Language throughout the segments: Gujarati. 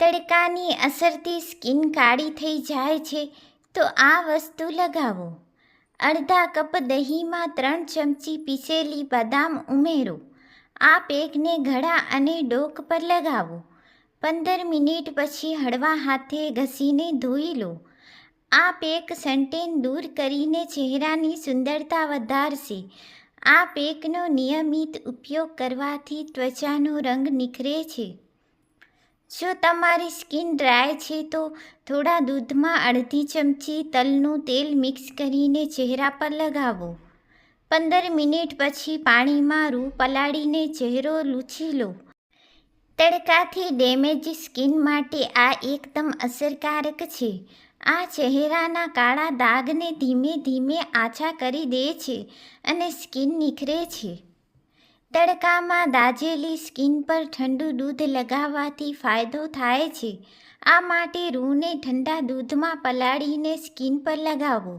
તડકાની અસરથી સ્કિન કાળી થઈ જાય છે, તો આ વસ્તુ લગાવો. અડધા કપ દહીંમાં ત્રણ ચમચી પીસેલી બદામ ઉમેરો. આ પેકને ગળા અને ડોક પર લગાવો. પંદર મિનિટ પછી હળવા હાથે ઘસીને ધોઈ લો. આ પેક સનટેન દૂર કરીને ચહેરાની સુંદરતા વધારશે. આ પેકનો નિયમિત ઉપયોગ કરવાથી ત્વચાનો રંગ નિખરે છે. જો તમારી સ્કિન ડ્રાય છે તો થોડા દૂધમાં અડધી ચમચી તલનું તેલ મિક્સ કરીને ચહેરા પર લગાવો. પંદર મિનિટ પછી પાણીમાં રૂ પલાળીને ચહેરો લૂછી લો. તડકાથી ડેમેજ સ્કિન માટે આ એકદમ અસરકારક છે. આ ચહેરાના કાળા દાગને ધીમે ધીમે આછા કરી દે છે અને સ્કિન નિખરે છે. તડકામાં દાજેલી સ્કિન પર ઠંડુ દૂધ લગાવવાથી ફાયદો થાય છે. આ માટે રૂને ઠંડા દૂધમાં પલાળીને સ્કિન પર લગાવો.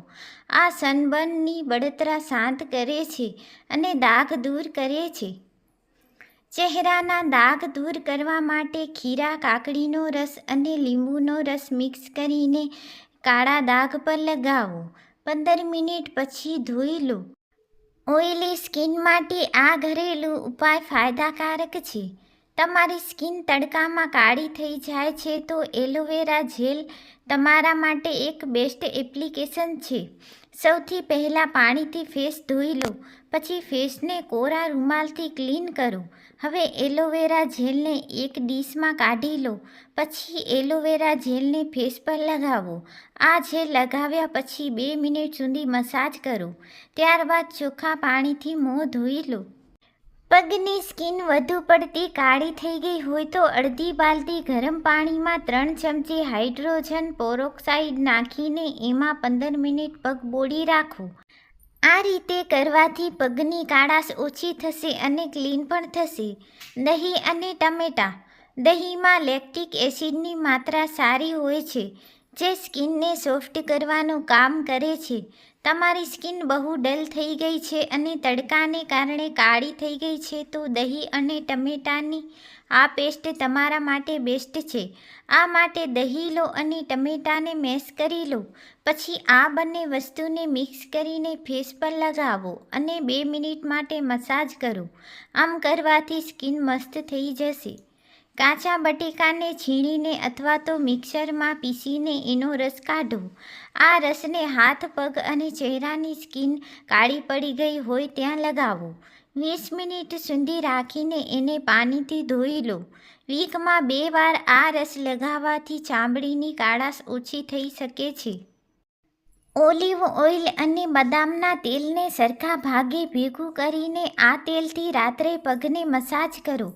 આ સનબર્નની બળતરા શાંત કરે છે અને દાગ દૂર કરે છે. ચહેરાના દાગ દૂર કરવા માટે ખીરા, કાકડીનો રસ અને લીંબુનો રસ મિક્સ કરીને કાળા દાગ પર લગાવો. પંદર મિનિટ પછી ધોઈ લો. ઓઇલી સ્કિન માટે આ ઘરેલું ઉપાય ફાયદાકારક છે. તમારી સ્કિન તડકામાં કાળી થઈ જાય છે તો એલોવેરા જેલ તમારા માટે એક બેસ્ટ એપ્લિકેશન છે. સૌથી પહેલાં પાણીથી ફેસ ધોઈ લો, પછી ફેસને કોરા રૂમાલથી ક્લીન કરો. હવે એલોવેરા જેલને એક ડીશમાં કાઢી લો, પછી એલોવેરા જેલને ફેસ પર લગાવો. આ જેલ લગાવ્યા પછી બે મિનિટ સુધી મસાજ કરો. ત્યારબાદ ચોખ્ખા પાણીથી મોં ધોઈ લો. પગની સ્કિન વધુ પડતી કાળી થઈ ગઈ હોય તો અડધી બાલટી ગરમ પાણીમાં ત્રણ ચમચી હાઇડ્રોજન પોરોક્સાઇડ નાખીને એમાં પંદર મિનિટ પગ બોળી રાખો. આ રીતે કરવાથી પગની કાળાશ ઓછી થશે અને ક્લીન પણ થશે. દહીં અને ટમેટાં. દહીંમાં લેક્ટિક એસિડની માત્રા સારી હોય છે, જે સ્કિનને સોફ્ટ કરવાનું કામ કરે છે. તમારી સ્કિન બહુ ડલ થઈ ગઈ છે અને તડકાને કારણે કાળી થઈ ગઈ છે, તો દહીં અને ટમેટાની આ પેસ્ટ તમારા માટે બેસ્ટ છે. આ માટે દહીં લો અને ટમેટાને મેશ કરી લો. પછી આ બંને વસ્તુને મિક્સ કરીને ફેસ પર લગાવો અને બે મિનિટ માટે મસાજ કરો. આમ કરવાથી સ્કિન મસ્ત થઈ જશે. કાચા બટેકાને છીણીને અથવા તો મિક્સરમાં પીસીને એનો રસ કાઢો આ રસને હાથ, પગ અને ચહેરાની સ્કિન કાળી પડી ગઈ હોય ત્યાં લગાવો. વીસ મિનિટ સુધી રાખીને એને પાણીથી ધોઈ લો. વીકમાં બે વાર આ રસ લગાવવાથી ચામડીની કાળાશ ઓછી થઈ શકે છે. ઓલિવ ઓઇલ અને બદામના તેલને સરખા ભાગે ભેગું કરીને આ તેલથી રાત્રે પગને મસાજ કરો.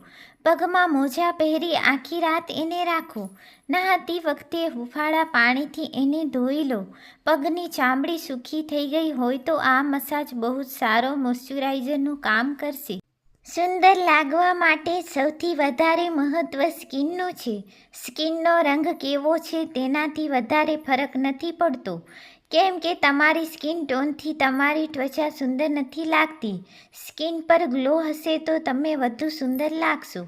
પગમાં મોજા પહેરી આખી રાત એને રાખો. નહાતી વખતે હુફાળા પાણીથી એને ધોઈ લો. પગની ચામડી સૂકી થઈ ગઈ હોય તો આ મસાજ બહુ જ સારો મોઇશ્ચરાઇઝરનું કામ કરશે. સુંદર લાગવા માટે સૌથી વધારે મહત્ત્વ સ્કિનનું છે. સ્કિનનો રંગ કેવો છે તેનાથી વધારે ફરક નથી પડતો. કેમ કે તમારી સ્કિન ટોનથી તમારી ત્વચા સુંદર નથી લાગતી. સ્કિન પર ગ્લો હશે તો તમે વધુ સુંદર લાગશો.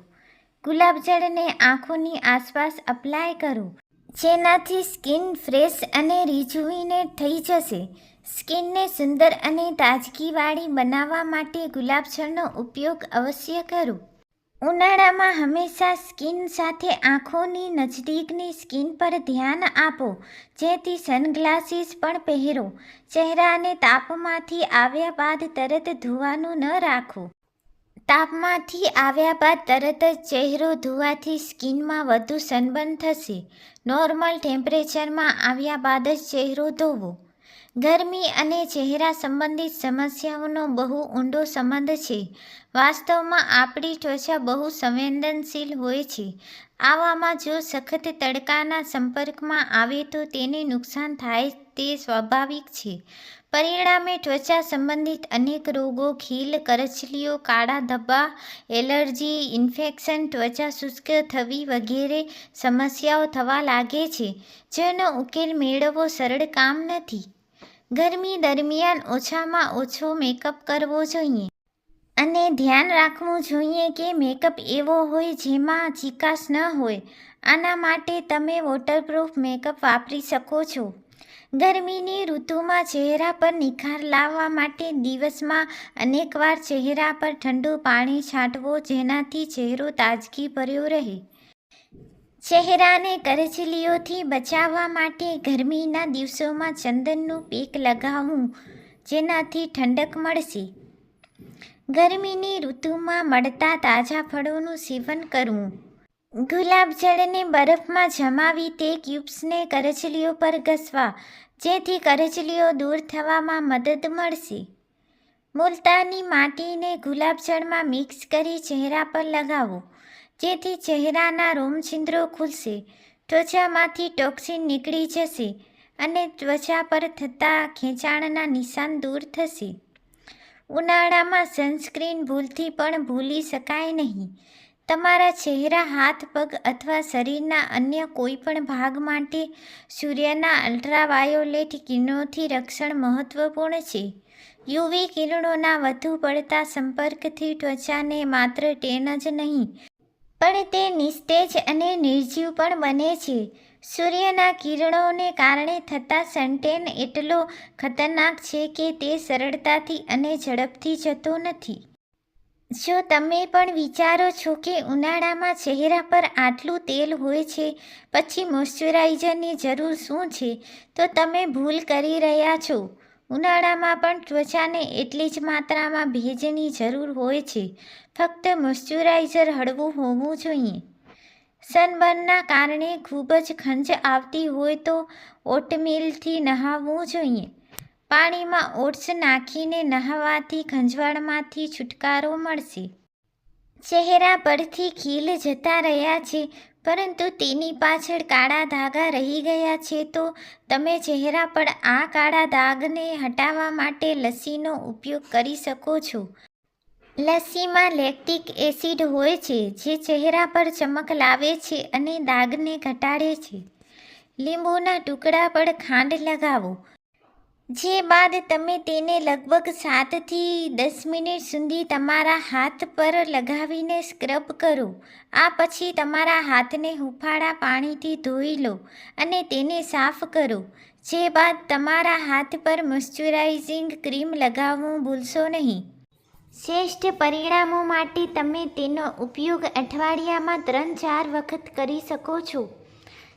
ગુલાબજળને આંખોની આસપાસ અપ્લાય કરો. જેનાથી સ્કિન ફ્રેશ અને રિજુવિનેટ થઈ જશે. સ્કિનને સુંદર અને તાજગીવાળી બનાવવા માટે ગુલાબજળનો ઉપયોગ અવશ્ય કરો. ઉનાળામાં હંમેશા સ્કિન સાથે આંખોની નજદીકની સ્કિન પર ધ્યાન આપો, જેથી સનગ્લાસીસ પણ પહેરો. ચહેરાને તાપમાંથી આવ્યા બાદ તરત ધોવાનું ન રાખો. તાપમાંથી આવ્યા બાદ તરત જ ચહેરો ધોવાથી સ્કિનમાં વધુ સનબર્ન થશે. નોર્મલ ટેમ્પરેચરમાં આવ્યા બાદ જ ચહેરો ધોવો. ગરમી અને ચહેરા સંબંધિત સમસ્યાઓનો બહુ ઊંડો સંબંધ છે. વાસ્તવમાં આપણી ત્વચા બહુ સંવેદનશીલ હોય છે. આવામાં જો સખત તડકાના સંપર્કમાં આવે તો તેને નુકસાન થાય તે સ્વાભાવિક છે. પરિણામે ત્વચા સંબંધિત અનેક રોગો, ખીલ, કરચલીઓ, કાળા ધબ્બા એલર્જી, ઇન્ફેક્શન, ત્વચા શુષ્ક થવી વગેરે સમસ્યાઓ થવા લાગે છે. જેનો ઉકેલ મેળવવો સરળ કામ નથી. ગરમી દરમિયાન ઓછામાં ઓછો મેકઅપ કરવો જોઈએ. અને ધ્યાન રાખવું જોઈએ કે મેકઅપ એવો હોય જેમાં ચિકાશ ન હોય. આના માટે તમે વોટરપ્રૂફ મેકઅપ વાપરી શકો છો. ગરમીની ઋતુમાં ચહેરા પર નિખાર લાવવા માટે દિવસમાં અનેકવાર ચહેરા પર ઠંડુ પાણી છાંટવો જેનાથી ચહેરો તાજગી ભર્યો રહે. ચહેરાને કરચલીઓથી બચાવવા માટે ગરમીના દિવસોમાં ચંદનનું પેક લગાવવું જેનાથી ઠંડક મળશે. ગરમીની ઋતુમાં મળતા તાજા ફળોનું સેવન કરવું. ગુલાબજળને બરફમાં જમાવી તે ક્યુબ્સને કરચલીઓ પર ઘસવા, જેથી કરચલીઓ દૂર થવામાં મદદ મળશે. મુલતાની માટીને ગુલાબજળમાં મિક્સ કરી ચહેરા પર લગાવો. જેથી ચહેરાના રોમછિદ્રો ખુલશે, ત્વચામાંથી ટોક્સિન નીકળી જશે અને ત્વચા પર થતા ખેંચાણના નિશાન દૂર થશે. ઉનાળામાં સનસ્ક્રીન ભૂલથી પણ ભૂલી શકાય નહીં. તમારા ચહેરા, હાથ, પગ અથવા શરીરના અન્ય કોઈપણ ભાગ માટે સૂર્યના અલ્ટ્રાવાયોલેટ કિરણોથી રક્ષણ મહત્વપૂર્ણ છે. યુવી કિરણોના વધુ પડતા સંપર્કથી ત્વચાને માત્ર ટેન જ નહીં પણ તે નિસ્તેજ અને નિર્જીવ પણ બને છે. સૂર્યના કિરણોને કારણે થતા સનટેન એટલો ખતરનાક છે કે તે સરળતાથી અને ઝડપથી જતો નથી. જો તમે પણ વિચારો છો કે ઉનાળામાં ચહેરા પર આટલું તેલ હોય છે, પછી મોઇશ્ચરાઇઝરની જરૂર શું છે, તો તમે ભૂલ કરી રહ્યા છો. ઉનાળામાં પણ ત્વચાને એટલી જ માત્રામાં ભેજની જરૂર હોય છે. ફક્ત મોઇશ્ચરાઇઝર હળવું હોવું જોઈએ. સનબર્નના કારણે ખૂબ જ ખંજ આવતી હોય તો ઓટમીલથી નહાવવું જોઈએ. પાણીમાં ઓટ્સ નાખીને નહાવાથી ખંજવાળમાંથી છુટકારો મળશે. ચહેરા પરથી ખીલ જતા રહ્યા છે પરંતુ તેની પાછળ કાળા ધાગા રહી ગયા છે તો તમે ચહેરા પર આ કાળા દાગને હટાવવા માટે લસ્સીનો ઉપયોગ કરી શકો છો. લસ્સીમાં લેક્ટિક એસિડ હોય છે, જે ચહેરા પર ચમક લાવે છે અને દાગને ઘટાડે છે. લીંબુના ટુકડા પર ખાંડ લગાવો. જે બાદ તમે તેને લગભગ સાતથી દસ મિનિટ સુધી તમારા હાથ પર લગાવીને સ્ક્રબ કરો. આ પછી તમારા હાથને હુંફાળા પાણીથી ધોઈ લો અને તેને સાફ કરો. જે બાદ તમારા હાથ પર મોઇશ્ચરાઇઝિંગ ક્રીમ લગાવવું ભૂલશો નહીં. શ્રેષ્ઠ પરિણામો માટે તમે તેનો ઉપયોગ અઠવાડિયામાં ત્રણ ચાર વખત કરી શકો છો.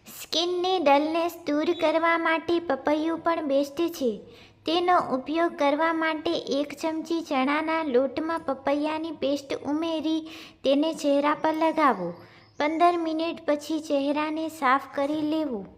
સ્કિનની ડલનેસ દૂર કરવા માટે પપૈયું પણ બેસ્ટ છે. તેનો ઉપયોગ કરવા માટે એક ચમચી ચણાના લોટમાં પપૈયાની પેસ્ટ ઉમેરી તેને ચહેરા પર લગાવો. પંદર મિનિટ પછી ચહેરાને સાફ કરી લેવું.